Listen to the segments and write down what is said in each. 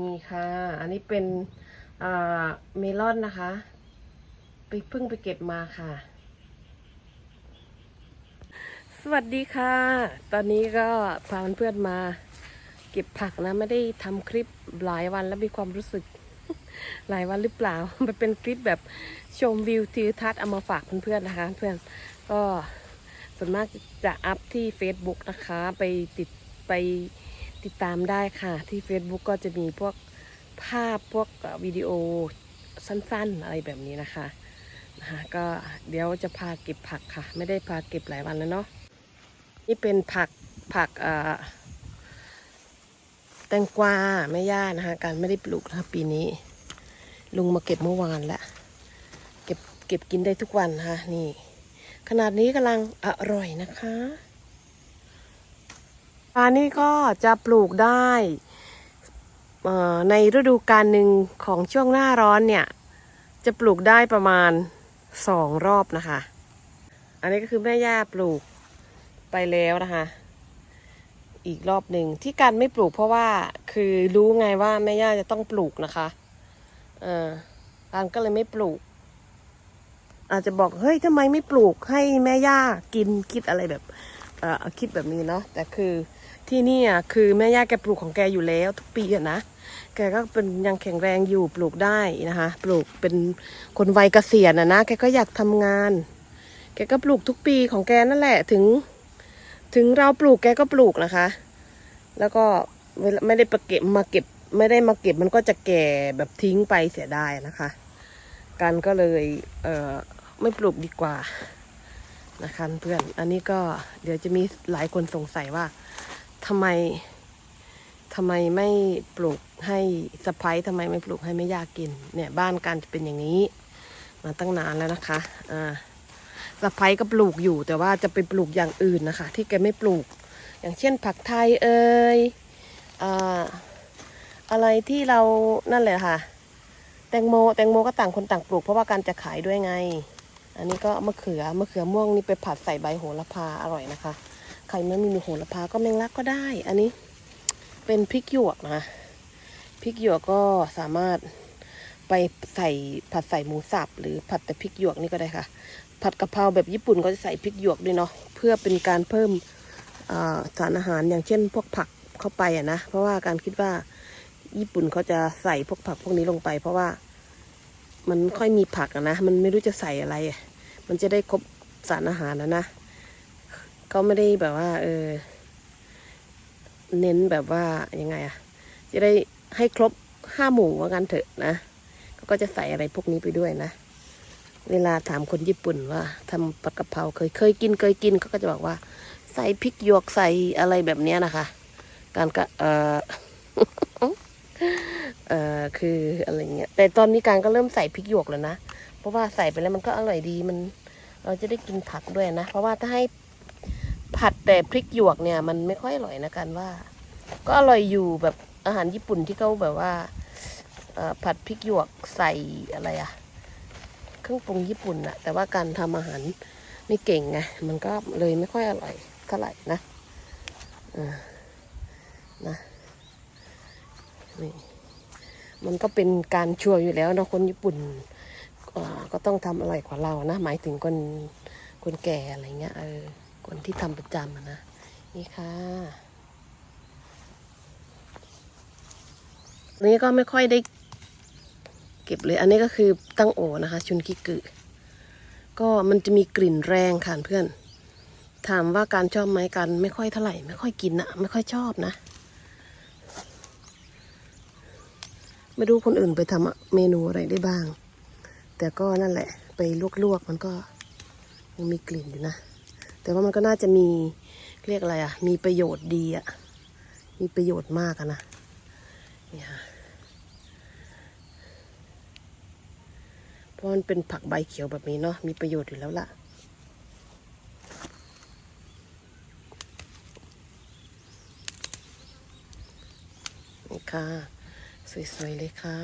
นี่ค่ะ อันนี้เป็นเมลอนนะคะ ไปเพิ่งไปเก็บมาค่ะ สวัสดีค่ะ ตอนนี้ก็พาเพื่อนมา เก็บผักนะ ไม่ได้ทำคลิปหลายวันแล้วมีความรู้สึกหลายวันหรือเปล่า มันเป็นคลิปแบบชมวิวทิวทัศน์เอามาฝากเพื่อนๆนะคะ เพื่อนก็ส่วนมากจะอัพที่ Facebook นะคะ ไปติดไป ติดตามได้ค่ะ ที่ Facebook ก็จะมีพวกภาพพวกวิดีโอสั้นๆ อะไรแบบนี้นะคะนะคะก็เดี๋ยวจะพาเก็บผักค่ะ ไม่ได้พาเก็บหลายวันแล้วเนาะนี่เป็นผักผักเออแตงกวาแม่ย่านะคะการไม่ได้ปลูกนะคะปีนี้ ลุงมาเก็บเมื่อวานแล้วเก็บเก็บกินได้ทุกวันนะคะนี่ ขนาดนี้กำลังอร่อยนะคะ อันนี้ก็จะปลูกได้ในฤดูกาลหนึ่งของช่วงหน้าร้อนเนี่ย จะปลูกได้ประมาณสองรอบนะคะ อันนี้ก็คือแม่ย่าปลูกไปแล้วนะคะ อีกรอบหนึ่งที่การไม่ปลูกเพราะว่าคือรู้ไงว่าแม่ย่าจะต้องปลูกนะคะเออการก็เลยไม่ปลูก อาจจะบอกเฮ้ยทำไมไม่ปลูกให้แม่ย่ากินคิดอะไรแบบ คิดแบบนี้เนาะแต่คือที่นี่อะคือแม่ย่าแกปลูกของแกอยู่แล้ว ทุกปีอะนะแกก็เป็นยังแข็งแรงอยู่ปลูกได้นะคะ ปลูกเป็นคนวัยเกษียณอะนะแกก็อยากทำงาน แกก็ปลูกทุกปีของแกนั่นแหละถึง ถึงเราปลูกแกก็ปลูกนะคะ แล้วก็ไม่ได้ปเก็บมาเก็บไม่ได้มาเก็บมันก็จะแก่แบบทิ้งไปเสียดายนะคะ กันก็เลยเออไม่ปลูกดีกว่า นะคะเพื่อน อันนี้ก็เดี๋ยวจะมีหลายคนสงสัยว่าทำไมทำไมไม่ปลูกให้สะพ้ายทำไมไม่ปลูกให้ไม่ยากกิน เนี่ยบ้านกันจะเป็นอย่างนี้ มาตั้งนานแล้วนะคะอ่าสะพ้ายก็ปลูกอยู่ แต่ว่าจะไปปลูกอย่างอื่นนะคะ ที่แกไม่ปลูก อย่างเช่นผักไทยเอ่ยอ่าอะไรที่เรานั่นแหละค่ะ แตงโมแตงโมก็ต่างคนต่างปลูกเพราะว่าการจะขายด้วยไง อันนี้ก็มะเขือมะเขือม่วงนี่ไปผัดใส่ใบโหระพาอร่อยนะคะ ใครไม่มีโหระพาก็แมงลักก็ได้ อันนี้เป็นพริกหยวกนะพริกหยวกก็สามารถไปใส่ผัดใส่หมูสับหรือผัดแต่พริกหยวกนี่ก็ได้ค่ะ ผัดกะเพราแบบญี่ปุ่นก็จะใส่พริกหยวกด้วยเนาะเพื่อเป็นการเพิ่มสารอาหารอย่างเช่น พวกผักเข้าไปอะนะเพราะว่าการคิดว่าญี่ปุ่นเขาจะใส่พวกผักพวกนี้ลงไป เพราะว่า มันค่อยมีผักนะ มันไม่รู้จะใส่อะไรอะมันจะได้ครบสารอาหารนะนะก็ไม่ได้แบบว่า เออ เน้นแบบว่ายังไงอะจะได้ให้ครบห้าหมู่ว่ากันเถอะนะ ก็จะใส่อะไรพวกนี้ไปด้วยนะ เวลาถามคนญี่ปุ่นว่าทำผัดกะเพราเคยเคยกินเคยกินเขาก็จะบอกว่า ใส่พริกหยวกใส่อะไรแบบเนี้ยนะคะ การก็เออ เอ่อคืออะไรเงี้ยแต่ตอนนี้การก็เริ่มใส่พริกหยวกแล้วนะ เพราะว่าใส่ไปแล้วมันก็อร่อยดีมัน เราจะได้กินผักด้วยนะ เพราะว่าถ้าให้ผัดแต่พริกหยวกเนี่ย มันไม่ค่อยอร่อยนะกันว่า ก็อร่อยอยู่แบบอาหารญี่ปุ่นที่เขาแบบว่าผัดพริกหยวกใส่อะไรอะเครื่องปรุงญี่ปุ่นอะแต่ว่าการทำอาหารไม่เก่งไงมันก็เลยไม่ค่อยอร่อยเท่าไหร่นะเออนะ นี่มันก็เป็นการชัวร์อยู่แล้วนะคนญี่ปุ่นก็ต้องทำอร่อยกว่าเรานะ หมายถึงคนคนแก่อะไรเงี้ยเออคนที่ทำประจำนะนี่ค่ะนี้ก็ไม่ค่อยได้เก็บเลย อันนี้ก็คือตั้งโอนะคะ ชุนกิกึก็มันจะมีกลิ่นแรงค่ะเพื่อน ถามว่าการชอบไหมกัน ไม่ค่อยเท่าไหร่ ไม่ค่อยกินนะไม่ค่อยชอบนะ ไม่รู้คนอื่นไปทำเมนูอะไรได้บ้าง แต่ก็นั่นแหละ ไปลวกๆมันก็ยังมีกลิ่นอยู่นะ แต่ว่ามันก็น่าจะมีเรียกอะไรอะ มีประโยชน์ดีอะ มีประโยชน์มากอะนะเนี่ยค่ะเพราะมันเป็นผักใบเขียวแบบนี้เนาะ มีประโยชน์อยู่แล้วล่ะ นี่ค่ะ สวยๆเลยค่ะ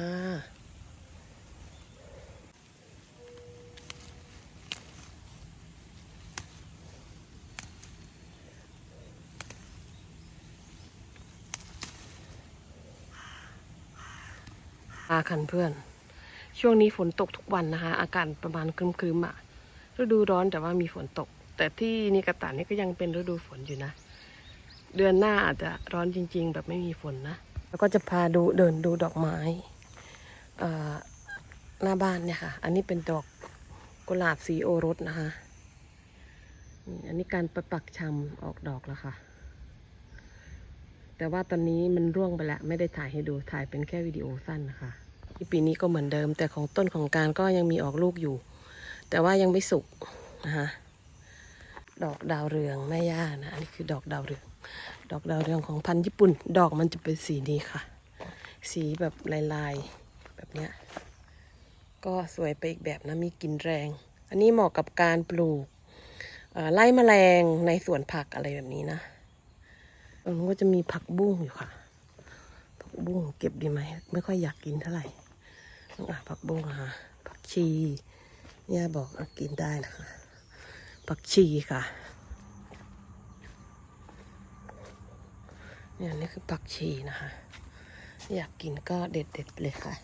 อาคันเพื่อน ช่วงนี้ฝนตกทุกวันนะคะ อากาศประมาณครึมๆอะ ฤดูร้อนแต่ว่ามีฝนตก แต่ที่นิกาตานี่ก็ยังเป็นฤดูฝนอยู่นะ เดือนหน้าอาจจะร้อนจริง ๆ แบบไม่มีฝนนะ แล้วก็จะพาดูเดินดูดอกไม้หน้าบ้านเนี่ยค่ะ อันนี้เป็นดอกกุหลาบสีโอรสนะคะ อันนี้การประปักชำออกดอกแล้วค่ะ แต่ว่าตอนนี้มันร่วงไปแล้ว ไม่ได้ถ่ายให้ดู ถ่ายเป็นแค่วิดีโอสั้นนะคะ ที่ปีนี้ก็เหมือนเดิม แต่ของต้นของการก็ยังมีออกลูกอยู่ แต่ว่ายังไม่สุกนะคะ ดอกดาวเรืองแม่ย่านะ อันนี้คือดอกดาวเรือง ดอกดาวเรืองของพันธุ์ญี่ปุ่น ดอกมันจะเป็นสีนี้ค่ะ สีแบบลายๆ แบบเนี้ย ก็สวยไปอีกแบบนะ มีกลิ่นแรง อันนี้เหมาะกับการปลูกไล่แมลงในสวนผักอะไรแบบนี้นะมันก็จะมีผักบุ้งอยู่ค่ะ ผักบุ้งเก็บดีไหม ไม่ค่อยอยากกินเท่าไหร่อะผักบุ้งค่ะ ผักชีย่าบอกอกินได้นะคะ ผักชีค่ะ เนี่ยนี่คือผักชีนะคะ อยากกินก็เด็ดเด็ดๆเลยค่ะ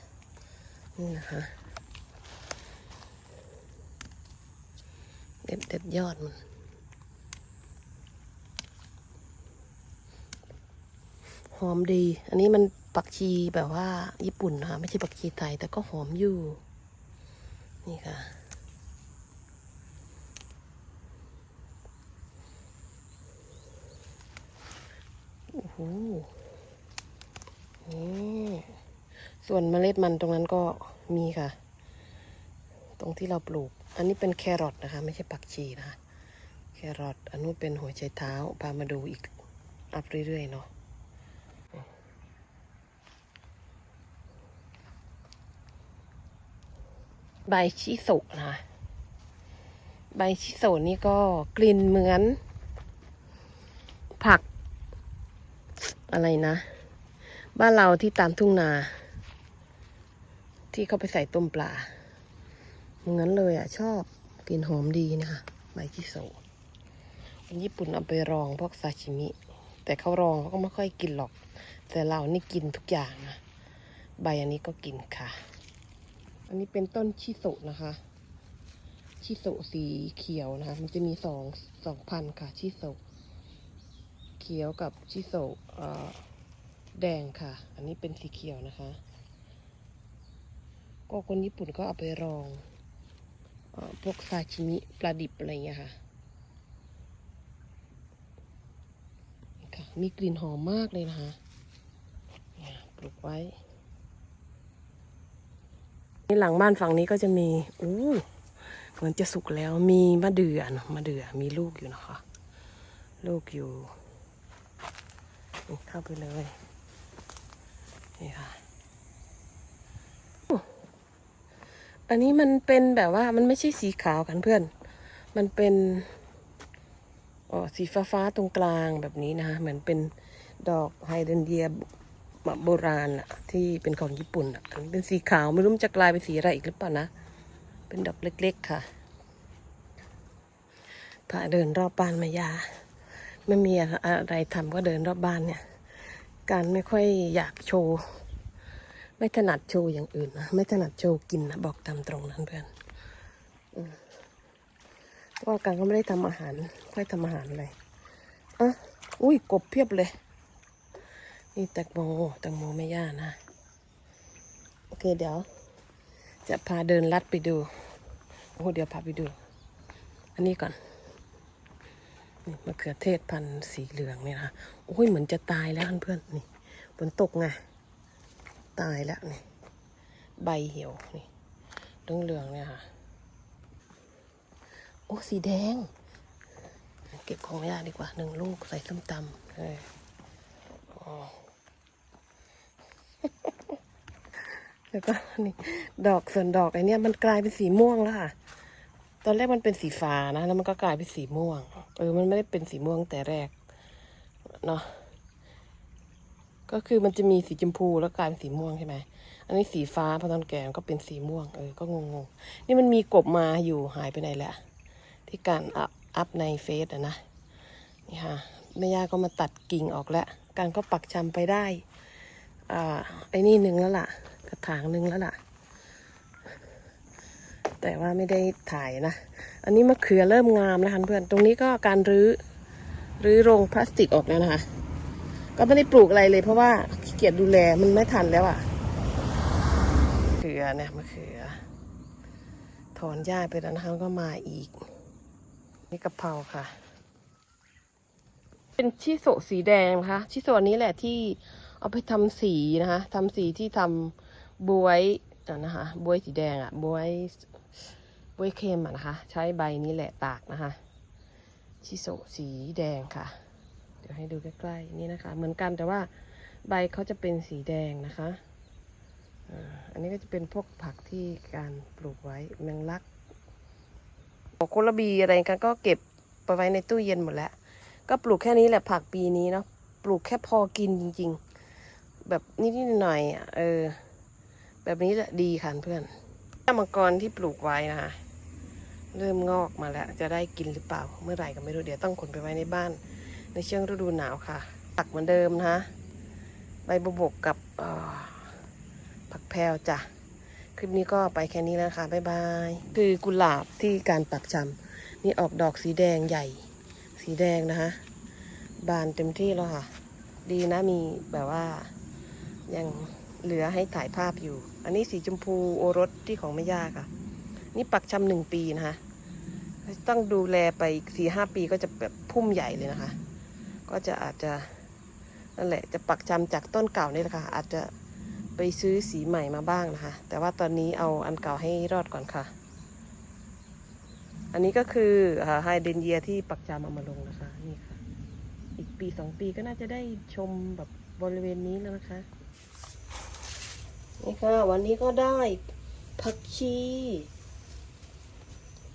นี่นะคะ เด็ดเด็ดๆยอดมันหอมดี อันนี้มันปักชีแบบว่าญี่ปุ่นนะคะไม่ใช่ปักชีไทย แต่ก็หอมอยู่ นี่ค่ะ โอ้โห นี่ส่วนเมล็ดมันตรงนั้นก็มีค่ะ ตรงที่เราปลูก อันนี้เป็นแครอทนะคะ ไม่ใช่ปักชีนะคะ แครอทอันนู้นเป็นหัวไชเท้าพามาดูอีกอัพเรื่อยๆเนาะใบชิโซนะคะใบชิโซนี่ก็กลิ่นเหมือน ผัก อะไรนะ บ้านเราที่ตามทุ่งนา ที่เขาไปใส่ต้มปลาเหมือนเลยอะ ชอบกลิ่นหอมดีนะคะใบชิโซคนญี่ปุ่นเอาไปรองพวกซาชิมิ แต่เขารองเขาก็ไม่ค่อยกินหรอก แต่เรานี่กินทุกอย่างนะใบอันนี้ก็กินค่ะ อันนี้เป็นต้นชิโซนะคะชิโซสีเขียวนะคะ มันจะมีสองสองพันค่ะชิโซ เขียวกับชิโซะแดงค่ะ อันนี้เป็นสีเขียวนะคะ ก็คนญี่ปุ่นก็เอาไปรองอพวกซาชิมิปลาดิบอะไรอย่างเงี้ยค่ะค่ะ มีกลิ่นหอมมากเลยนะคะปลูกไว้ นี่หลังบ้านฝั่งนี้ก็จะมีอู้เหมือนจะสุกแล้วมีมะเดือเนอมะเดื่อมีลูกอยู่นะคะ ลูกอยู่ เข้าไปเลย นี่ค่ะ อันนี้มันเป็นแบบว่ามันไม่ใช่สีขาวกันเพื่อน มันเป็นอ๋อสีฟ้าฟ้าๆตรงกลางแบบนี้นะคะเหมือนเป็นดอกไฮเดรนเดียแบบโบราณอะที่เป็นของญี่ปุ่นอะอันเป็นสีขาวไม่รู้จะกลายเป็นสีอะไรอีกหรือเปล่านะ เป็นดอกเล็กๆค่ะพาเดินรอบบ้านมายา ไม่มีอะไรทำก็เดินรอบบ้านเนี่ย การไม่ค่อยอยากโชว์ ไม่ถนัดโชว์อย่างอื่นนะไม่ถนัดโชว์กินนะบอกตามตรงนั้นเพื่อนอืมก็การก็ไม่ได้ทำอาหาร ค่อยทำอาหารอะไรอะอุ้ยกบเพียบเลย นี่แตงโมแตงโมไม่ย่านะ โอเคเดี๋ยว จะพาเดินลัดไปดู โอ้เดี๋ยวพาไปดู อันนี้ก่อน มะเขือเทศพันธุ์สีเหลืองเนี่ยนะโอ้ยเหมือนจะตายแล้วเพื่อนๆนี่ฝนตกไงตายแล้วนี่ใบเหี่ยวนี่เหลืองเหลืองๆเนี่ยค่ะโอ้สีแดง เก็บของไม่ได้ดีกว่าหนึ่งลูกใส่ส้มตำเออแล้วก็นี่ดอกส่วนดอกไอเนี้ยมันกลายเป็นสีม่วงแล้วค่ะ ตอนแรกมันเป็นสีฟ้านะ แล้วมันก็กลายเป็นสีม่วง เออ มันไม่ได้เป็นสีม่วงแต่แรก เนาะ ก็คือมันจะมีสีชมพูแล้วกลายเป็นสีม่วงใช่ไหม อันนี้สีฟ้าพอตอนแก่มันก็เป็นสีม่วง เออ ก็งงๆ นี่มันมีกบมาอยู่หายไปไหนแล้วที่การอัพในเฟซอะนะ นี่ค่ะแม่ย่าก็มาตัดกิ่งออกแล้ว การก็ปักชำไปได้ อ่า ไอ้นี่หนึ่งแล้วล่ะ กระถางหนึ่งแล้วล่ะ แต่ว่าไม่ได้ถ่ายนะ อันนี้มะเขือเริ่มงามนะคะเพื่อน ตรงนี้ก็การรื้อรื้อโรงพลาสติกออกแล้วนะคะ ก็ไม่ได้ปลูกอะไรเลย เพราะว่าขี้เกียจดูแลมันไม่ทันแล้วอะ่ะมะเขือเนี่ยมะเขือ ถอนหญ้าไปแล้วนะคะก็มาอีก นี่กะเพราค่ะ เป็นชิโซสีแดงนะคะ ชิโซอันนี้แหละที่เอาไปทำสีนะคะทำสีที่ทำบวย นะคะบวยสีแดงอะ่ะบวยบวยเค็มอะนะคะ ใช้ใบนี้แหละตากนะคะ ชิโซสีแดงค่ะ เดี๋ยวให้ดูใกล้ๆนี่นะคะ เหมือนกันแต่ว่าใบเขาจะเป็นสีแดงนะคะอ่าอันนี้ก็จะเป็นพวกผักที่การปลูกไว้แมงลักโคลบีอะไรกันก็เก็บไปไว้ในตู้เย็นหมดแล้ว ก็ปลูกแค่นี้แหละผักปีนี้เนาะปลูกแค่พอกินจริง ๆ แบบนิดๆหน่อยๆเออ แบบนี้แหละดีค่ะเพื่อนต้นมังกรที่ปลูกไว้นะคะเริ่มงอกมาแล้ว จะได้กินหรือเปล่า เมื่อไหร่ก็ไม่รู้เดี๋ยวต้องขนไปไว้ในบ้าน ในช่วงฤดูหนาวค่ะผักเหมือนเดิมนะคะใบบบกกับผักแพรวจ้ะคลิปนี้ก็ไปแค่นี้แล้วค่ะบ๊ายบายคือกุหลาบที่การปักชำนี่ออกดอกสีแดงใหญ่ สีแดงนะคะบานเต็มที่แล้วค่ะ ดีนะมีแบบว่ายังเหลือให้ถ่ายภาพอยู่ อันนี้สีชมพูโอรสที่ของแม่ย่าค่ะ นี่ปักชำหนึ่งปีนะคะ ต้องดูแลไปอีกสี่ห้าปีก็จะแบบพุ่มใหญ่เลยนะคะ ก็จะอาจจะนั่นแหละจะปักจำจากต้นเก่านี่แหละค่ะ อาจจะไปซื้อสีใหม่มาบ้างนะคะ แต่ว่าตอนนี้เอาอันเก่าให้รอดก่อนค่ะ อันนี้ก็คือไฮเดนเยียที่ปักจำเอามาลงนะคะ นี่ค่ะ อีกปีสองปีก็น่าจะได้ชมแบบบริเวณนี้แล้วนะคะ นี่ค่ะ วันนี้ก็ได้ผักชี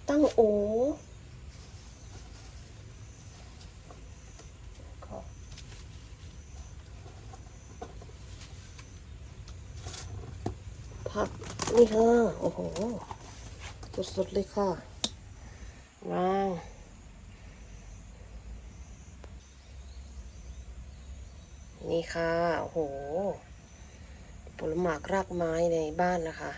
ตั้งโอผักนี่ค่ะ โอ้โห สดๆเลยค่ะว้าวนี่ค่ะ โอ้โห ผลหมากรากไม้ในบ้านนะคะ